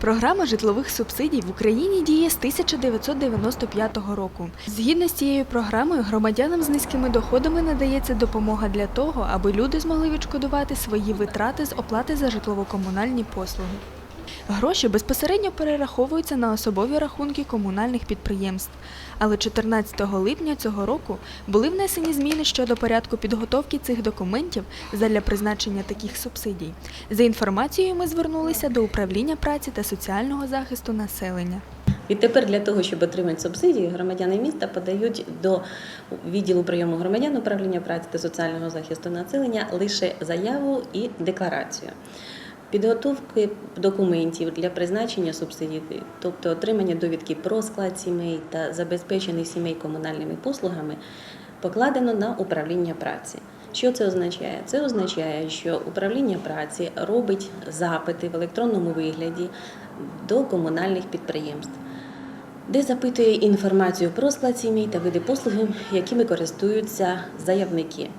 Програма житлових субсидій в Україні діє з 1995 року. Згідно з цією програмою, громадянам з низькими доходами надається допомога для того, аби люди змогли відшкодувати свої витрати з оплати за житлово-комунальні послуги. Гроші безпосередньо перераховуються на особові рахунки комунальних підприємств. Але 14 липня цього року були внесені зміни щодо порядку підготовки цих документів задля призначення таких субсидій. За інформацією, ми звернулися до управління праці та соціального захисту населення. Відтепер для того, щоб отримати субсидії, громадяни міста подають до відділу прийому громадян управління праці та соціального захисту населення лише заяву і декларацію. Підготовки документів для призначення субсидій, тобто отримання довідки про склад сімей та забезпечених сімей комунальними послугами, покладено на управління праці. Що це означає? Це означає, що управління праці робить запити в електронному вигляді до комунальних підприємств, де запитує інформацію про склад сімей та види послуги, якими користуються заявники.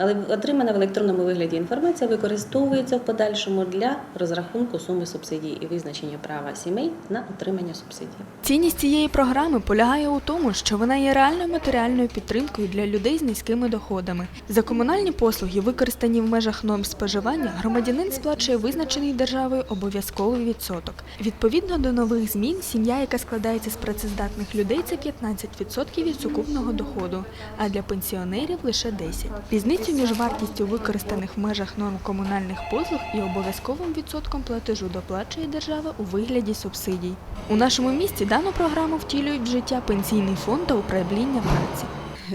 Але отримана в електронному вигляді інформація використовується в подальшому для розрахунку суми субсидій і визначення права сімей на отримання субсидій. Цінність цієї програми полягає у тому, що вона є реальною матеріальною підтримкою для людей з низькими доходами. За комунальні послуги, використані в межах норм споживання, громадянин сплачує визначений державою обов'язковий відсоток. Відповідно до нових змін, сім'я, яка складається з працездатних людей, це 15% від сукупного доходу, а для пенсіонерів лише 10%. Різницю між вартістю використаних в межах норм комунальних послуг і обов'язковим відсотком платежу доплачує держава у вигляді субсидій. У нашому місті дану програму втілюють в життя пенсійний фонд та управління праці.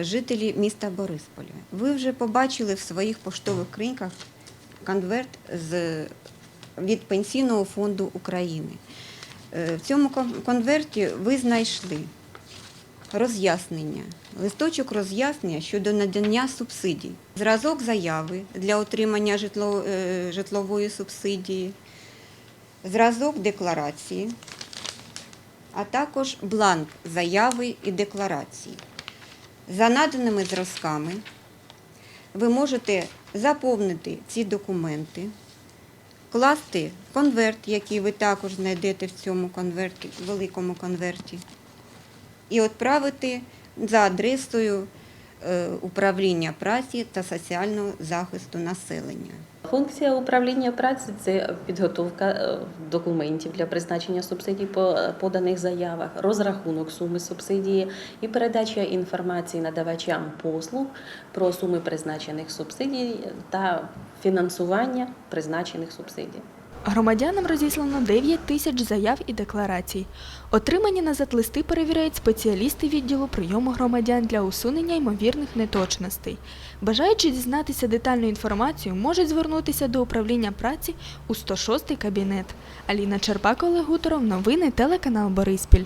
жителі міста Борисполя. Ви вже побачили в своїх поштових криньках конверт з, від Пенсійного фонду України. Е, В цьому конверті ви знайшли роз'яснення, листочок роз'яснення щодо надання субсидій, зразок заяви для отримання е, житлової субсидії, зразок декларації, а також бланк заяви і декларації. За наданими зразками ви можете заповнити ці документи, класти конверт, який ви також знайдете в цьому конверті, великому конверті, і відправити за адресою е, управління праці та соціального захисту населення. Функція управління праці це підготовка е, документів для призначення субсидій по е, поданих заявах, розрахунок суми субсидії і передача інформації надавачам послуг про суми призначених субсидій та фінансування призначених субсидій. Громадянам розіслано 9 тисяч заяв і декларацій. Отримані назад листи перевіряють спеціалісти відділу прийому громадян для усунення ймовірних неточностей. Бажаючи дізнатися детальну інформацію, можуть звернутися до управління праці у 106 кабінет. Аліна Черпак, Олег новини телеканал Бориспіль.